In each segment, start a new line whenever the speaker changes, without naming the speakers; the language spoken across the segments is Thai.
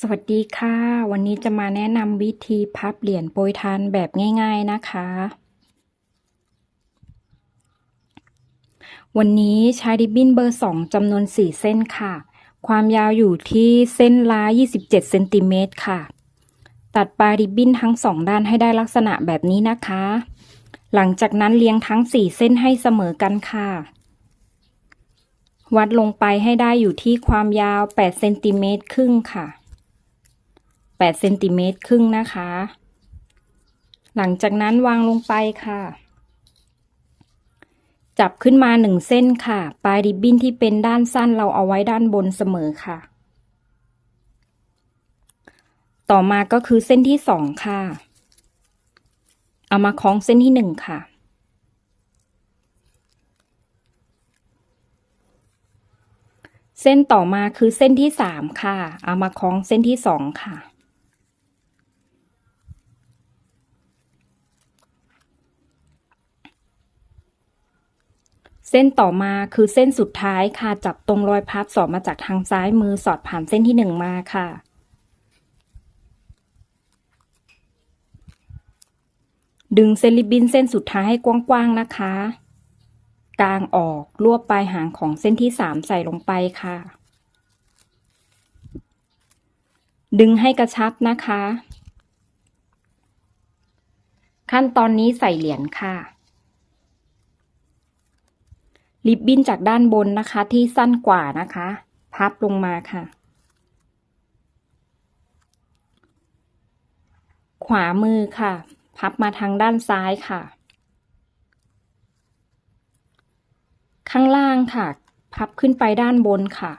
สวัสดีค่ะ วันนี้จะมาแนะนำวิธีพับเหรียญโปรยทานแบบง่าย ๆนะคะ วันนี้ใช้ริบบิ้นเบอร์ 2จำนวน 4 เส้นค่ะ ความยาวอยู่ที่เส้นละ27เซนติเมตรค่ะ ตัดปลายริบบิ้นทั้งสองด้านให้ได้ลักษณะแบบนี้นะคะ หลังจากนั้นเรียงทั้ง 4 เส้นให้เสมอกันค่ะวัดลงไปให้ได้อยู่ที่ความยาว 8 เซนติเมตรครึ่งค่ะ 8เซนติเมตรครึ่งนะคะ หลังจากนั้นวางลงไปค่ะ จับขึ้นมาหนึ่งเส้นค่ะ ปลายริบบิ้นที่เป็นด้านสั้นเราเอาไว้ด้านบนเสมอค่ะ ต่อมาก็คือเส้นที่สองค่ะ เอามาคล้องเส้นที่หนึ่งค่ะเส้นต่อมาคือเส้นที่สามค่ะ เอามาคล้องเส้นที่สองค่ะ เส้นต่อมาคือเส้นสุดท้ายค่ะจับตรงรอยพับสอดมาจากทางซ้ายมือสอดผ่านเส้นที่หนึ่งมาค่ะ ดึงเส้นริบบิ้นเส้นสุดท้ายให้กว้างๆนะคะ กลางออกรวบปลายหางของเส้นที่สามใส่ลงไปค่ะ ดึงให้กระชับนะคะ ขั้นตอนนี้ใส่เหรียญค่ะ ริบบิ้นจากด้านบนนะคะที่สั้นกว่านะคะ พับลงมาค่ะ ขวามือค่ะ พับมาทางด้านซ้ายค่ะ ข้างล่างค่ะ พับขึ้นไปด้านบนค่ะ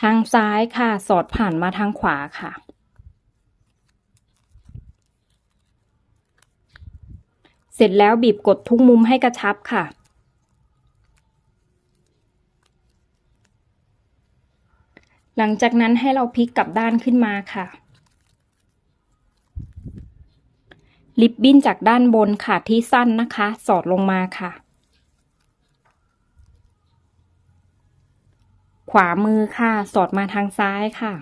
ทางซ้ายค่ะ สอดผ่านมาทางขวาค่ะ เสร็จแล้วบีบกดทุกมุมให้กระชับค่ะ หลังจากนั้นให้เราพลิกกลับด้านขึ้นมาค่ะ ลิบบิ้นจากด้านบนค่ะที่สั้นนะคะ สอดลงมาค่ะ ขวามือค่ะ สอดมาทางซ้ายค่ะ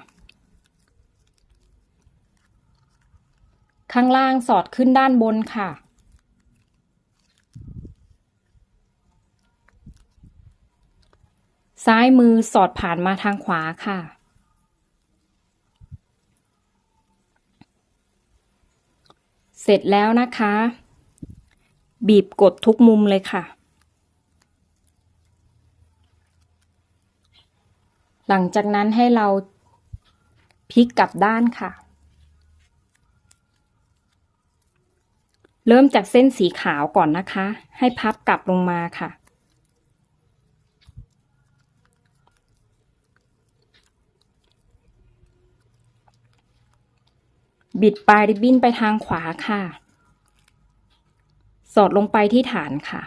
ข้างล่างสอดขึ้นด้านบนค่ะ ซ้ายมือสอดผ่านมาทางขวาค่ะ เสร็จแล้วนะคะ บีบกดทุกมุมเลยค่ะ หลังจากนั้นให้เราพลิกกลับด้านค่ะ เริ่มจากเส้นสีขาวก่อนนะคะ ให้พับกลับลงมาค่ะ บิดปลายริบบิ้นไปทางขวาค่ะ สอดลงไปที่ฐานค่ะ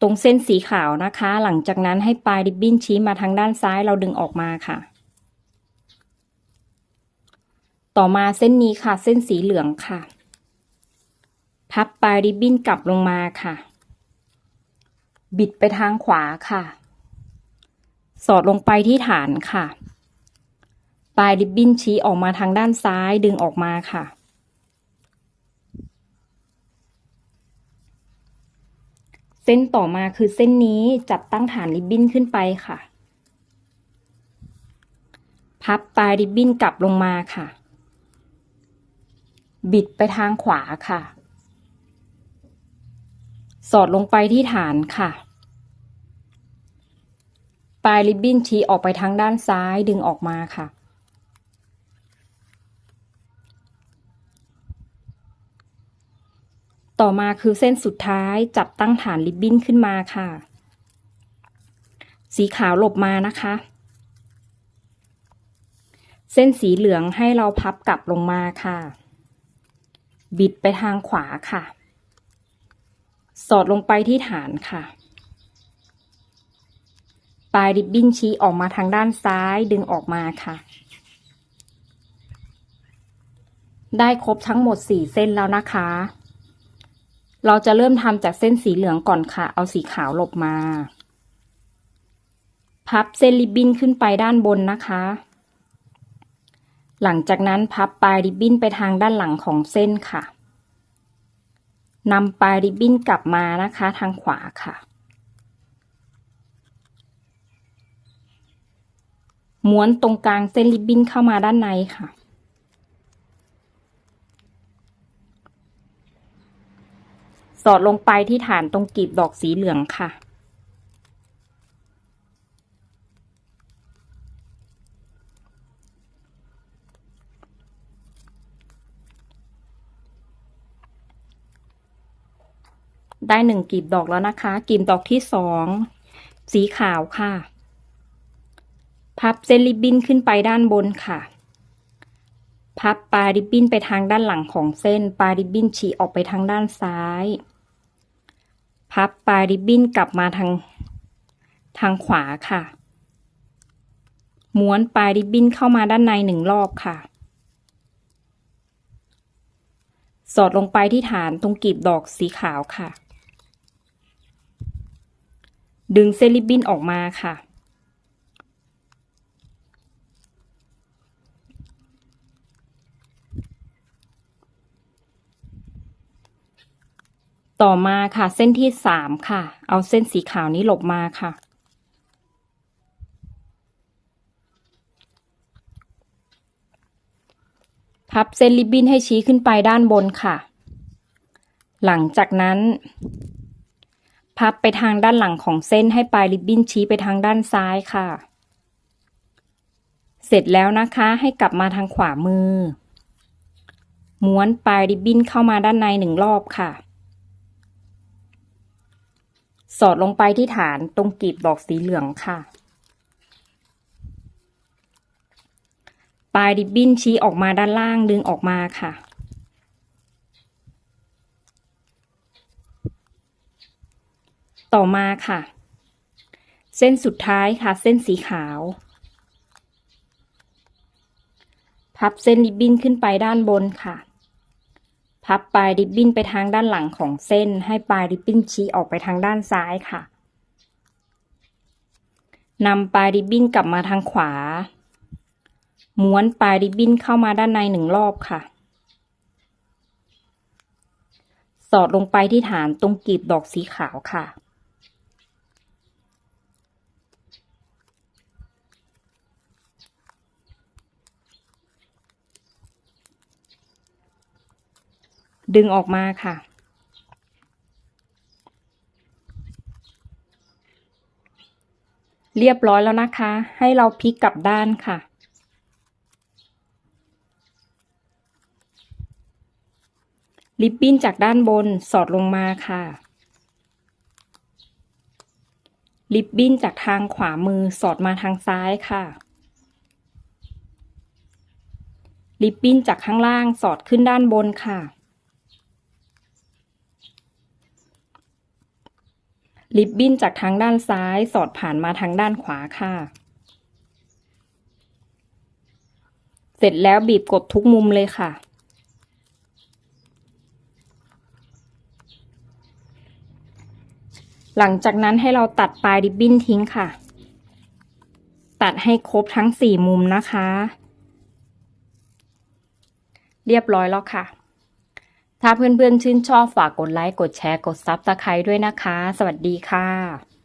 ตรงเส้นสีขาวนะคะ หลังจากนั้นให้ปลายริบบิ้นชี้มาทางด้านซ้ายเราดึงออกมาค่ะ ต่อมาเส้นนี้ค่ะ เส้นสีเหลืองค่ะ พับปลายริบบิ้นกลับลงมาค่ะ บิดไปทางขวาค่ะ สอดลงไปที่ฐานค่ะ ปลายริบบิ้นชี้ออกมาทางด้านซ้ายดึงออกมาค่ะ เส้นต่อมาคือเส้นนี้จับตั้งฐานริบบิ้นขึ้นไปค่ะ พับปลายริบบิ้นกลับลงมาค่ะ บิดไปทางขวาค่ะ สอดลงไปที่ฐานค่ะปลายริบบิ้นชี้ออกไปทางด้านซ้ายดึงออกมาค่ะ ต่อมาคือเส้นสุดท้ายจับตั้งฐานริบบิ้นขึ้นมาค่ะ สีขาวหลบมานะคะ เส้นสีเหลืองให้เราพับกลับลงมาค่ะ บิดไปทางขวาค่ะ สอดลงไปที่ฐานค่ะ ปลายริบบิ้นชี้ออกมาทางด้านซ้ายดึงออกมาค่ะ ได้ครบทั้งหมดสี่เส้นแล้วนะคะ เราจะเริ่มทำจากเส้นสีเหลืองก่อนค่ะ เอาสีขาวหลบมา พับเส้นริบบิ้นขึ้นไปด้านบนนะคะ หลังจากนั้นพับปลายริบบิ้นไปทางด้านหลังของเส้นค่ะนำปลายริบบิ้นกลับมานะคะทางขวาค่ะ ม้วนตรงกลางเส้นริบบิ้นเข้ามาด้านในค่ะ สอดลงไปที่ฐานตรงกลีบดอกสีเหลืองค่ะ ได้หนึ่งกลีบดอกแล้วนะคะกลีบดอกที่สองสีขาวค่ะ พับเส้นริบบิ้นขึ้นไปด้านบนค่ะ พับปลายริบบิ้นไปทางด้านหลังของเส้นปลายริบบิ้นฉีกออกไปทางด้านซ้าย พับปลายริบบิ้นกลับมาทางทางขวาค่ะ ม้วนปลายริบบิ้นเข้ามาด้านในหนึ่งรอบค่ะ สอดลงไปที่ฐานตรงกลีบดอกสีขาวค่ะ ดึงเส้นริบบิ้นออกมาค่ะ ต่อมาค่ะ เส้นที่สามค่ะ เอาเส้นสีขาวนี้หลบมาค่ะ พับเส้นริบบิ้นให้ชี้ขึ้นไปด้านบนค่ะ หลังจากนั้น พับไปทางด้านหลังของเส้นให้ปลายริบบิ้นชี้ไปทางด้านซ้ายค่ะ เสร็จแล้วนะคะให้กลับมาทางขวามือ ม้วนปลายริบบิ้นเข้ามาด้านในหนึ่งรอบค่ะ สอดลงไปที่ฐานตรงกลีบดอกสีเหลืองค่ะ ปลายริบบิ้นชี้ออกมาด้านล่างดึงออกมาค่ะ ต่อมาค่ะ เส้นสุดท้ายค่ะ เส้นสีขาว พับเส้นริบบิ้นขึ้นไปด้านบนค่ะ พับปลายริบบิ้นไปทางด้านหลังของเส้น ให้ปลายริบบิ้นชี้ออกไปทางด้านซ้ายค่ะนำปลายริบบิ้นกลับมาทางขวา ม้วนปลายริบบิ้นเข้ามาด้านในหนึ่งรอบค่ะ สอดลงไปที่ฐานตรงกลีบดอกสีขาวค่ะ ดึงออกมาค่ะ เรียบร้อยแล้วนะคะ ให้เราพลิกกลับด้านค่ะ ริบบิ้นจากด้านบนสอดลงมาค่ะริบบิ้นจากทางขวามือสอดมาทางซ้ายค่ะ ริบบิ้นจากข้างล่างสอดขึ้นด้านบนค่ะ ริบบิ้นจากทางด้านซ้ายสอดผ่านมาทางด้านขวาค่ะ เสร็จแล้วบีบกดทุกมุมเลยค่ะ หลังจากนั้นให้เราตัดปลายริบบิ้นทิ้งค่ะ ตัดให้ครบทั้งสี่มุมนะคะ เรียบร้อยแล้วค่ะ ถ้าเพื่อนๆชื่นชอบฝากกดไลค์ กดแชร์ กดซับสไครต์ด้วยนะคะ สวัสดีค่ะ